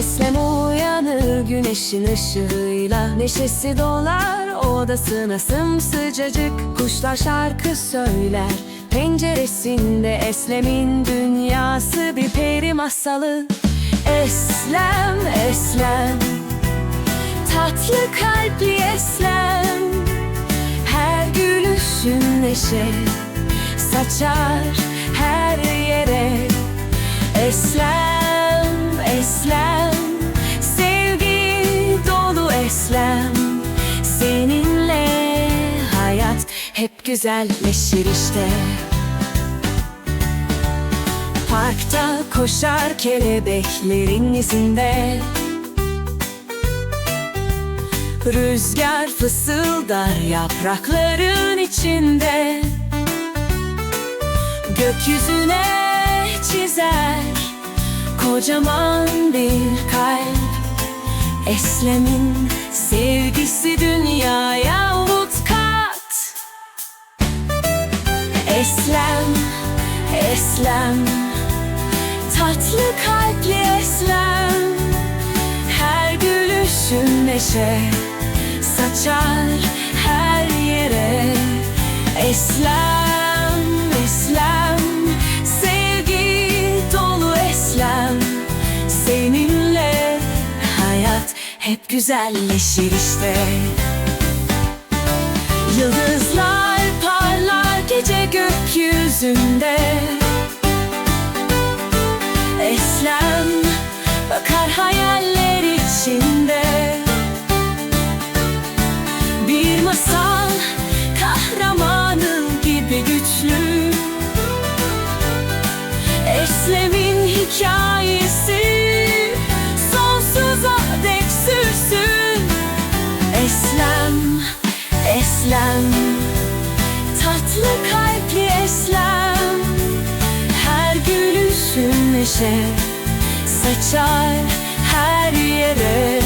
Eslem uyanır güneşin ışığıyla. Neşesi dolar odasına sımsıcacık Kuşlar şarkı söyler. Penceresinde Eslem'in dünyası bir peri masalı. Eslem, Eslem Tatlı kalpli Eslem. Her gülüşün neşe Saçar her yere. Eslem, güzelleşir işte. Parkta koşar kelebeklerin izinde. Rüzgar fısıldar yaprakların içinde. Gökyüzüne çizer Kocaman bir kalp. Eslem'in sevgisi dünyaya Eslem Tatlı kalpli Eslem. Her gülüşün neşe Saçar her yere. Eslem, Eslem Sevgi dolu Eslem. Seninle hayat hep güzelleşir işte. Yıldızlar parlar gece gökyüzünde neşe Saçar her yere.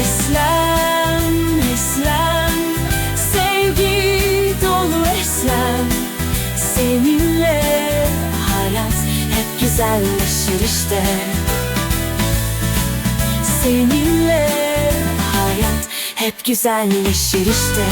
Eslem, Eslem Sevgi dolu Eslem. Seninle hayat hep güzelleşir işte. Seninle hayat hep güzelleşir işte